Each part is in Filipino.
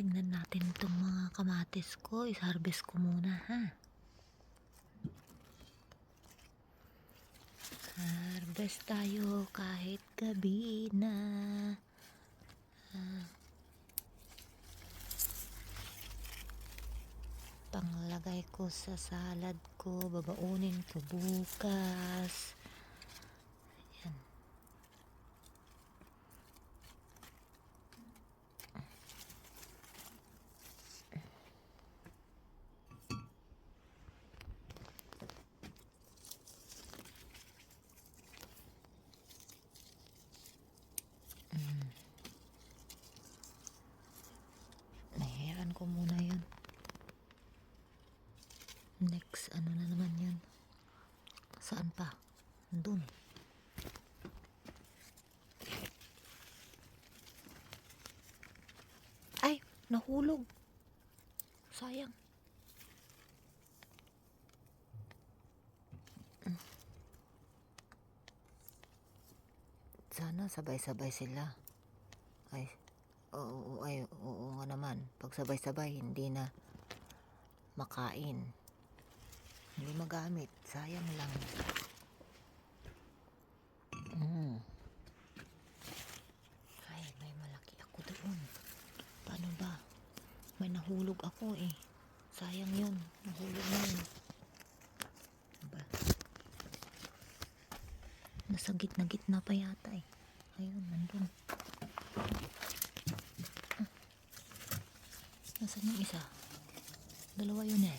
tingnan natin itong mga kamatis ko. Is-harvest ko muna, ha? Harvest tayo kahit gabi na. Ah. Panglagay ko sa salad ko. Babaunin ko bukas. Ko muna yun. Next, ano na naman yun? Saan pa? Doon. Ay, nahulog. Sayang. Sana sabay-sabay sila. Ay, oo, ay, oo nga naman. Pag sabay-sabay, hindi na makain. Hindi magamit. Sayang lang. Mm. Ay, may malaki ako doon. Paano ba? May nahulog ako eh. Sayang yun. Nahulog na yun. Ba? Nasa gitna-gitna pa yata eh. Ayun, nandun. Ah. Nasaan yung isa? Dalawa yun eh.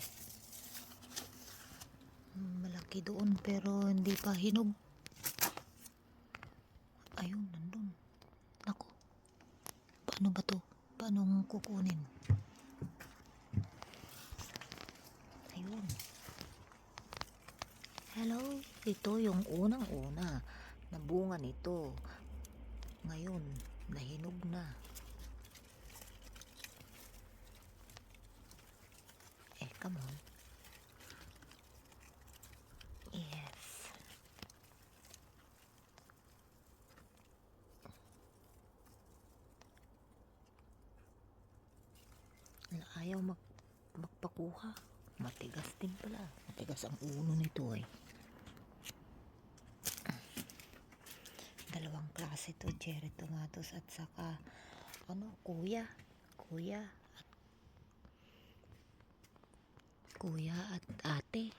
Hmm, Malaki doon pero hindi pa hinog. Ayun, nandun. Nako. Paano ba to? Paano kukunin? Ayun. Hello. Ito yung unang-una na bunga nito. Ngayon, nahinog na. Come on. Yes. Ala, Ayaw mag magpakuha. Matigas din pala. Matigas ang uno nito eh. Dalawang klase to, cherry tomatoes at saka ano, kuya. Kuya at kuya at ate.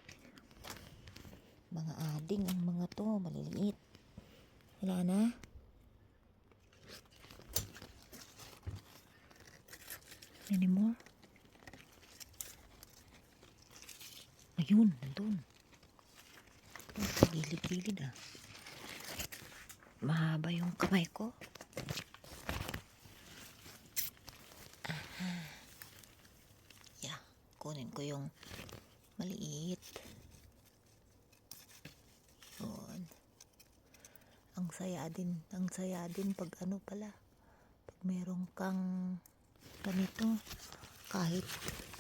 Mga ading ang mga to, maliliit. Wala na? Any more? Ayun, nandun. Sa gilid-gilid ah. Mahaba yung kamay ko. Yeah, kunin ko yung maliit. Yun. Ang saya din, ang saya din pag ano pala, pag meron kang ganito, kahit,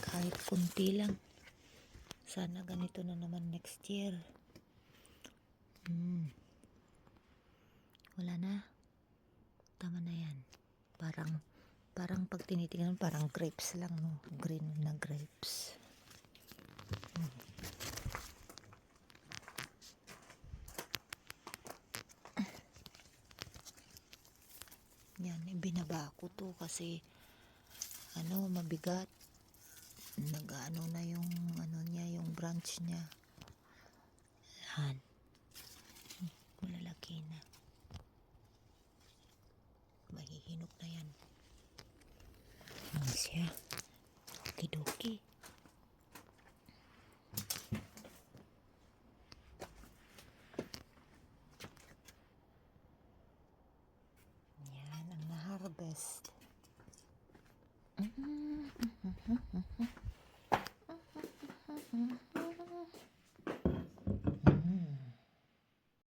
kahit kunti lang. Sana ganito na naman next year. Hmm. Wala na. Tama na yan. Parang, parang pag tinitingnan, parang grapes lang, no? Green na grapes. Yan, ibinaba ko to kasi ano, mabigat. Nag-ano na yung ano niya, yung branch niya. Yan. Malalaki na. Mahihinog na yan. Yan siya. Okidoki. Mm-hmm, mm-hmm, mm-hmm.